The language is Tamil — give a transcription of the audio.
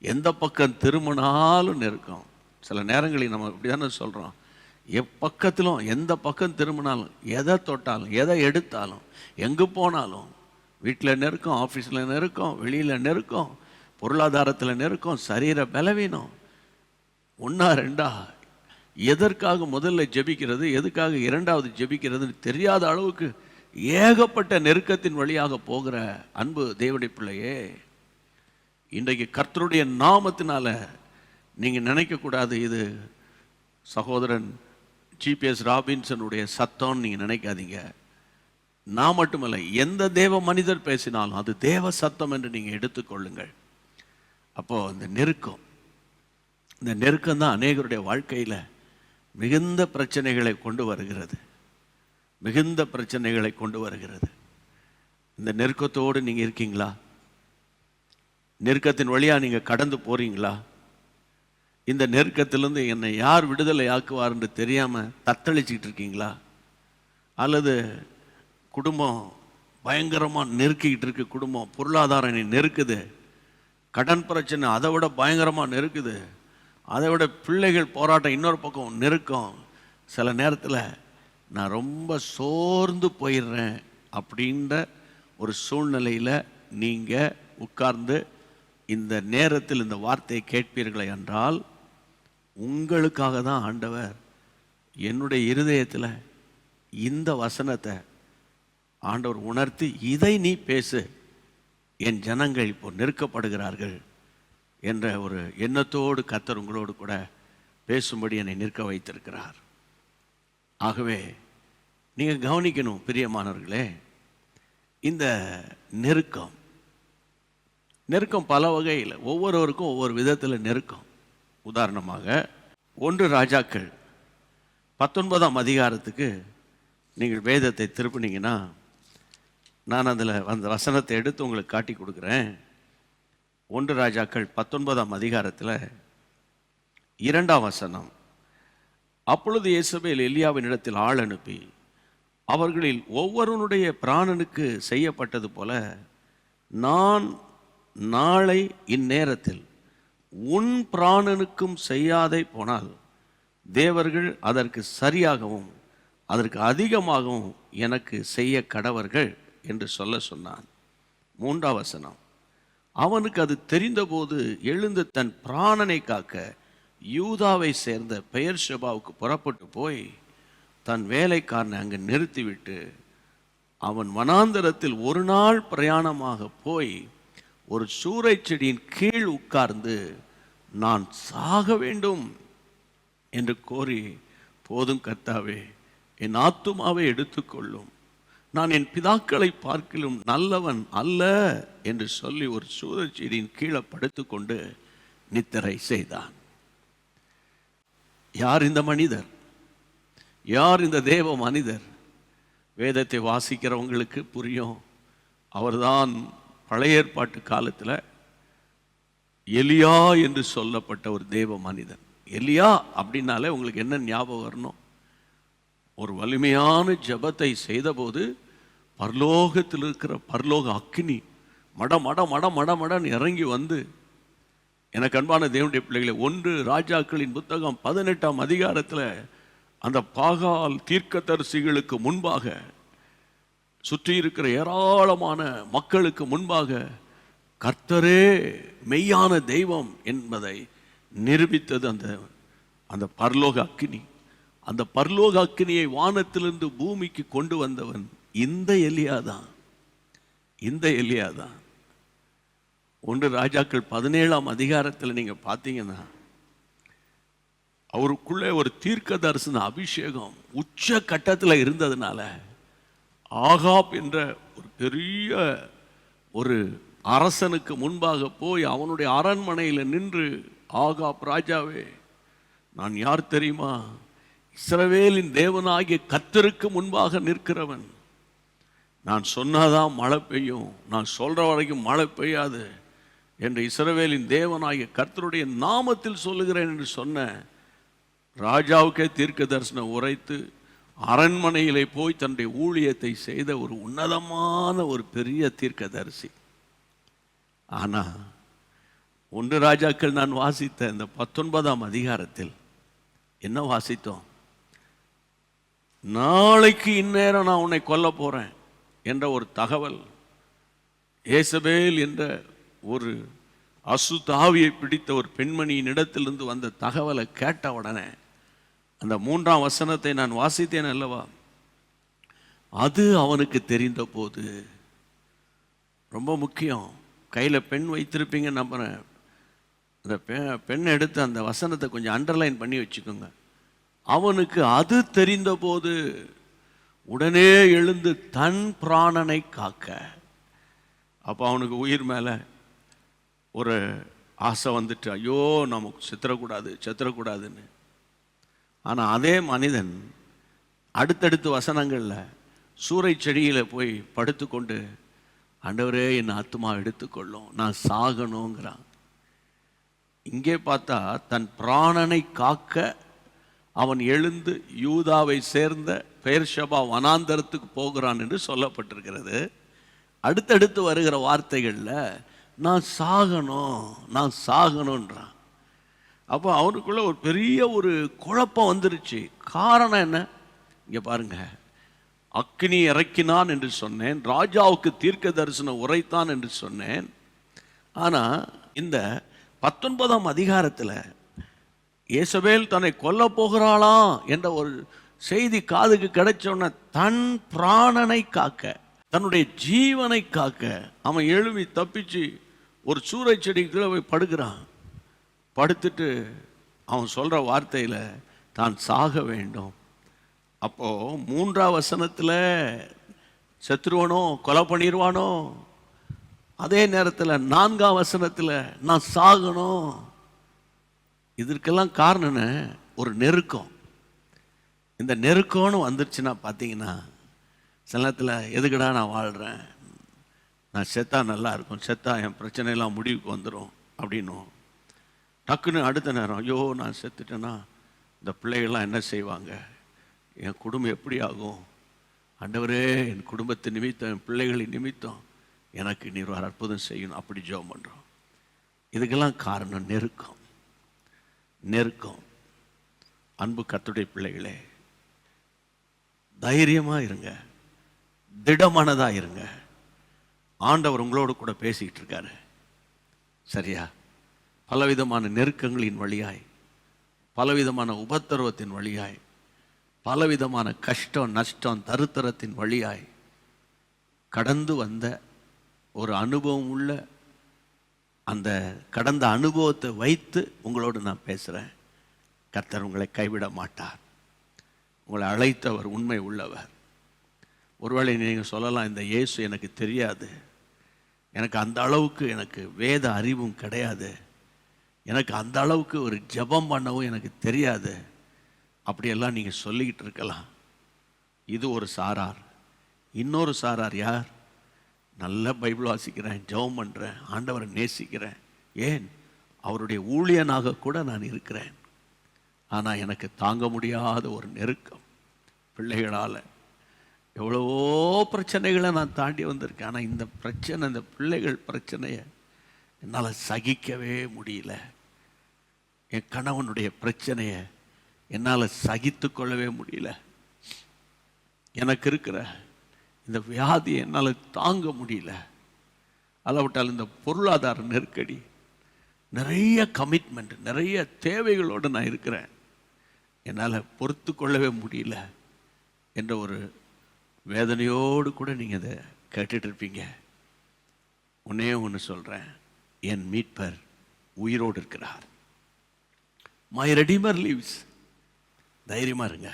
எந்த பக்கம் திரும்பினாலும் நெருக்கம். சில நேரங்களில் நம்ம இப்படி தானே சொல்கிறோம் எப்பக்கத்திலும் எந்த பக்கம் திரும்பினாலும் எதை தொட்டாலும் எதை எடுத்தாலும் எங்கே போனாலும் வீட்டில் நெருக்கம் ஆஃபீஸில் நெருக்கம் வெளியில் நெருக்கம் பொருளாதாரத்தில் நெருக்கம் சரீர பலவீனம். ஒன்றா ரெண்டா எதற்காக முதல்ல ஜெபிக்கிறது எதுக்காக இரண்டாவது ஜெபிக்கிறதுன்னு தெரியாத அளவுக்கு ஏகப்பட்ட நெருக்கத்தின் வழியாக போகிற அன்பு தேவடி பிள்ளையே. இன்றைக்கு கர்த்தருடைய நாமத்தினால நீங்கள் நினைக்கக்கூடாது இது சகோதரன் ஜிபிஎஸ் ராபின்சனுடைய சத்தம்னு நீங்கள் நினைக்காதீங்க. நான் மட்டுமல்ல எந்த தேவ மனிதர் பேசினாலும் அது தேவ சத்தம் என்று நீங்கள் எடுத்துக்கொள்ளுங்கள் அப்போது இந்த நெருக்கம் இந்த நெருக்கம் தான் அநேகருடைய வாழ்க்கையில் மிகுந்த பிரச்சனைகளை கொண்டு வருகிறது. மிகுந்த பிரச்சனைகளை கொண்டு வருகிறது. இந்த நெருக்கத்தோடு நீங்கள் இருக்கீங்களா? நெருக்கத்தின் வழியாக நீங்கள் கடந்து போகிறீங்களா இந்த நெருக்கத்திலேருந்து என்னை யார் விடுதலை ஆக்குவார்ன்று தெரியாமல் தத்தளிச்சிக்கிட்டு இருக்கீங்களா? அல்லது குடும்பம் பயங்கரமாக நெருக்கிக்கிட்டு இருக்கு குடும்பம் பொருளாதாரம் என்னை நெருக்குது கடன் பிரச்சனை அதை விட பயங்கரமாக நெருக்குது அதை விட பிள்ளைகள் போராட்டம் இன்னொரு பக்கம் நெருக்கம். சில நேரத்தில் நான் ரொம்ப சோர்ந்து போயிடுறேன் அப்படின்ற ஒரு சூழ்நிலையில் நீங்கள் உட்கார்ந்து இந்த நேரத்தில் இந்த வார்த்தையை கேட்பீர்களே என்றால் உங்களுக்காக தான் ஆண்டவர் என்னுடைய இருதயத்தில் இந்த வசனத்தை ஆண்டவர் உணர்த்தி இதை நீ பேசு. என் ஜனங்கள் இப்போ நெருக்கப்படுகிறார்கள் என்ற ஒரு எண்ணத்தோடு கத்தர் உங்களோடு கூட பேசும்படி என்னை நிற்க வைத்திருக்கிறார். ஆகவே நீங்கள் கவனிக்கணும் பிரியமானவர்களே இந்த நெருக்கம் நெருக்கம் பல வகையில் ஒவ்வொருவருக்கும் ஒவ்வொரு விதத்தில் நெருக்கம். உதாரணமாக ஒன்று ராஜாக்கள். பத்தொன்பதாம் அதிகாரத்துக்கு நீங்கள் வேதத்தை திருப்பினீங்கன்னா நான் அதில் அந்த வசனத்தை எடுத்து உங்களுக்கு காட்டி கொடுக்குறேன். ஒன்று ராஜாக்கள் பத்தொன்பதாம் அதிகாரத்தில் இரண்டாம் வசனம். அப்பொழுது இயேசுபேல் எலியாவின் இடத்தில் ஆள் அனுப்பி அவர்களில் ஒவ்வொருவனுடைய பிராணனுக்கு செய்யப்பட்டது போல நான் நாளை இந்நேரத்தில் உன் பிராணனுக்கும் செய்யாதே போனால் தேவர்கள் அதற்கு சரியாகவும் அதற்கு அதிகமாகவும் எனக்கு செய்ய கடவர்கள் என்று சொல்ல சொன்னான். மூன்றாம் வசனம். அவனுக்கு அது தெரிந்தபோது எழுந்து தன் பிராணனை காக்க யூதாவை சேர்ந்த பெயர் ஷெபாவுக்கு புறப்பட்டு போய் தன் வேலைக்காரனை அங்கு நிறுத்திவிட்டு அவன் வனாந்தரத்தில் ஒரு நாள் பிரயாணமாக போய் ஒரு சூறை செடியின் கீழ் உட்கார்ந்து நான் சாக வேண்டும் என்று கோரி போதும் கர்த்தாவே என் ஆத்துமாவை எடுத்துக்கொள்ளும். நான் என் பிதாக்களை பார்க்கிலும் நல்லவன் அல்ல என்று சொல்லி ஒரு சூழச்செடியின் கீழே படுத்துக்கொண்டு நித்திரை செய்தான். யார் இந்த மனிதர்? யார் இந்த தேவ மனிதர்? வேதத்தை வாசிக்கிறவங்களுக்கு புரியும். அவர்தான் பழைய ஏற்பாட்டு காலத்தில் எலியா என்று சொல்லப்பட்ட ஒரு தேவ மனிதன். எலியா அப்படின்னாலே உங்களுக்கு என்ன ஞாபகம் வரணும்? ஒரு வலிமையான ஜெபத்தை செய்தபோது பரலோகத்தில் இருக்கிற பரலோக அக்னி மட மட மட மட மடன் இறங்கி வந்து எனக்கு அன்பான தேவனுடைய பிள்ளைகளை ஒன்று ராஜாக்களின் புத்தகம் பதினெட்டாம் அதிகாரத்தில் அந்த பாகால் தீர்க்கதரிசிகளுக்கு முன்பாக சுற்றி இருக்கிற ஏராளமான மக்களுக்கு முன்பாக கர்த்தரே மெய்யான தெய்வம் என்பதை நிரூபித்தது அந்த அந்த பரலோக அக்கினி. அந்த பரலோக அக்கினியை வானத்திலிருந்து பூமிக்கு கொண்டு வந்தவன் இந்த எலியா தான். இந்த எலியா தான். ஒன்று ராஜாக்கள் பதினேழாம் அதிகாரத்தில் நீங்கள் பார்த்தீங்கன்னா அவருக்குள்ளே ஒரு தீர்க்க தரிசன அபிஷேகம் உச்ச கட்டத்தில் இருந்ததுனால ஆகாப் என்ற ஒரு பெரிய ஒரு அரசனுக்கு முன்பாக போய் அவனுடைய அரண்மனையில் நின்று ஆகாப் ராஜாவே நான் யார் தெரியுமா? இஸ்ரவேலின் தேவனாகிய கத்தருக்கு முன்பாக நிற்கிறவன். நான் சொன்னாதான் மழை பெய்யும். நான் சொல்கிற வரைக்கும் மழை பெய்யாது என்று இஸ்ரவேலின் தேவனாகிய கர்த்தருடைய நாமத்தில் சொல்லுகிறேன் என்று சொன்ன ராஜாவுக்கே தீர்க்க தரிசனம் உரைத்து அரண்மனையிலே போய் தன்னுடைய ஊழியத்தை செய்த ஒரு உன்னதமான ஒரு பெரிய தீர்க்கதரிசி. ஆனால் ஒன்று ராஜாக்கள் நான் வாசித்த இந்த பத்தொன்பதாம் அதிகாரத்தில் என்ன வாசித்தோம்? நாளைக்கு இந்நேரம் நான் உன்னை கொல்ல போகிறேன் என்ற ஒரு தகவல் ஏசபேல் என்ற ஒரு அசுதாவியை பிடித்த ஒரு பெண்மணியின் இடத்திலிருந்து வந்த தகவலை கேட்ட உடனே அந்த மூன்றாம் வசனத்தை நான் வாசித்தேன் அல்லவா? அது அவனுக்கு தெரிந்த போது ரொம்ப முக்கியம். கையில் பெண் வைத்திருப்பீங்க நம்புறேன். அந்த பெ- பெண் எடுத்து அந்த வசனத்தை கொஞ்சம் அண்டர்லைன் பண்ணி வச்சுக்கோங்க. அவனுக்கு அது தெரிந்த போது உடனே எழுந்து தன் பிராணனை காக்க. அப்போ அவனுக்கு உயிர் மேலே ஒரு ஆசை வந்துட்டு ஐயோ நமக்கு செத்துறக்கூடாது செத்துறக்கூடாதுன்னு. ஆனால் அதே மனிதன் அடுத்தடுத்து வசனங்களில் சூறை செடியில் போய் படுத்துக்கொண்டு ஆண்டவரே என் ஆத்மா எடுத்துக்கொள்ளும் நான் சாகணுங்கிறான் இங்கே பார்த்தா தன் பிராணனை காக்க அவன் எழுந்து யூதாவை சேர்ந்த பெயர்ஷபா வனாந்தரத்துக்கு போகிறான் என்று சொல்லப்பட்டிருக்கிறது. அடுத்தடுத்து வருகிற வார்த்தைகளில் நான் சாகணும் நான் சாகணுன்றான் அப்போ அவனுக்குள்ள ஒரு பெரிய ஒரு குழப்பம் வந்துருச்சு. காரணம் என்ன? இங்கே பாருங்க. அக்னி இறக்கினான் என்று சொன்னேன். ராஜாவுக்கு தீர்க்க தரிசனம் உரைத்தான் என்று சொன்னேன். ஆனால் இந்த பத்தொன்பதாம் அதிகாரத்தில் இயேசபேல் தன்னை கொல்ல போகிறாளா என்ற ஒரு செய்தி காதுக்கு கிடைச்ச உடனே தன் பிராணனை காக்க தன்னுடைய ஜீவனை காக்க அவன் எழுவி தப்பிச்சு ஒரு சூறை செடிக்குள்ளே போய் படுகிறான் படுத்துட்டு அவன் சொல்கிற வார்த்தையில் தான் சாக வேண்டும். அப்போது மூன்றாம் வசனத்தில் செத்துருவானோ கொலை பண்ணிடுவானோ அதே நேரத்தில் நான்காம் வசனத்தில் நான் சாகணும் இதற்கெல்லாம் காரணம் ஒரு நெருக்கம். இந்த நெருக்கம்னு வந்துருச்சுன்னா பார்த்தீங்கன்னா சில நேரத்தில் எதுக்குடா நான் வாழ்கிறேன் நான் செத்தா நல்லா இருக்கும் செத்தா என் பிரச்சனையெல்லாம் முடிவுக்கு வந்துடும் அப்படின்னும் டக்குன்னு அடுத்த நேரம் ஐயோ நான் செத்துட்டேன்னா இந்த பிள்ளைகள்லாம் என்ன செய்வாங்க? என் குடும்பம் எப்படி ஆகும்? ஆண்டவரே என் குடும்பத்தை நிமித்தம் என் பிள்ளைகளின் நிமித்தம் எனக்கு நீர் ஒரு அற்புதம் செய்யணும். அப்படி ஜோம் பண்ணுறோம் இதுக்கெல்லாம் காரணம் நெருக்கம். நெருக்கம். அன்பு கத்துடைய பிள்ளைகளே தைரியமாக இருங்க. திடமானதாக இருங்க. ஆண்டவர் உங்களோடு கூட பேசிக்கிட்டு இருக்காரு. சரியா? பலவிதமான நெருக்கங்களின் வழியாய் பலவிதமான உபத்திரவத்தின் வழியாய் பலவிதமான கஷ்டம் நஷ்டம் தருத்தரத்தின் வழியாய் கடந்து வந்த ஒரு அனுபவம் உள்ள அந்த கடந்த அனுபவத்தை வைத்து உங்களோடு நான் பேசுகிறேன் கர்த்தர் உங்களை கைவிட மாட்டார். உங்களை அழைத்தவர் உண்மை உள்ளவர். ஒருவேளை நீங்கள் சொல்லலாம் இந்த இயேசு எனக்கு தெரியாது. எனக்கு அந்த அளவுக்கு எனக்கு வேத அறிவும் கிடையாது. எனக்கு அந்த அளவுக்கு ஒரு ஜெபம் பண்ணவும் எனக்கு தெரியாது. அப்படியெல்லாம் நீங்கள் சொல்லிக்கிட்டு இருக்கலாம். இது ஒரு சாரார். இன்னொரு சாரார் யார்? நல்ல பைபிள் வாசிக்கிறேன் ஜெபம் பண்ணுறேன் ஆண்டவரை நேசிக்கிறேன். ஏன்? அவருடைய ஊழியனாக கூட நான் இருக்கிறேன். ஆனால் எனக்கு தாங்க முடியாத ஒரு நெருக்கம் பிள்ளைகளால். எவ்வளவோ பிரச்சனைகளை நான் தாண்டி வந்திருக்கேன். ஆனால் இந்த பிரச்சனை இந்த பிள்ளைகள் பிரச்சனையை என்னால் சகிக்கவே முடியல. என் கணவனுடைய பிரச்சனையை என்னால் சகித்து கொள்ளவே முடியல. எனக்கு இருக்கிற இந்த வியாதியை என்னால் தாங்க முடியல. அளவிட்டால் இந்த பொருளாதார நெருக்கடி நிறைய கமிட்மெண்ட் நிறைய தேவைகளோடு நான் இருக்கிறேன். என்னால் பொறுத்து கொள்ளவே முடியல என்ற ஒரு வேதனையோடு கூட நீங்கள் அதை கேட்டுட்ருப்பீங்க இருப்பீங்க. ஒன்று சொல்கிறேன் என் மீட்பர் உயிரோடு இருக்கிறார். மை ரெடிமர் லீவ்ஸ் தைரியமாக இருங்க.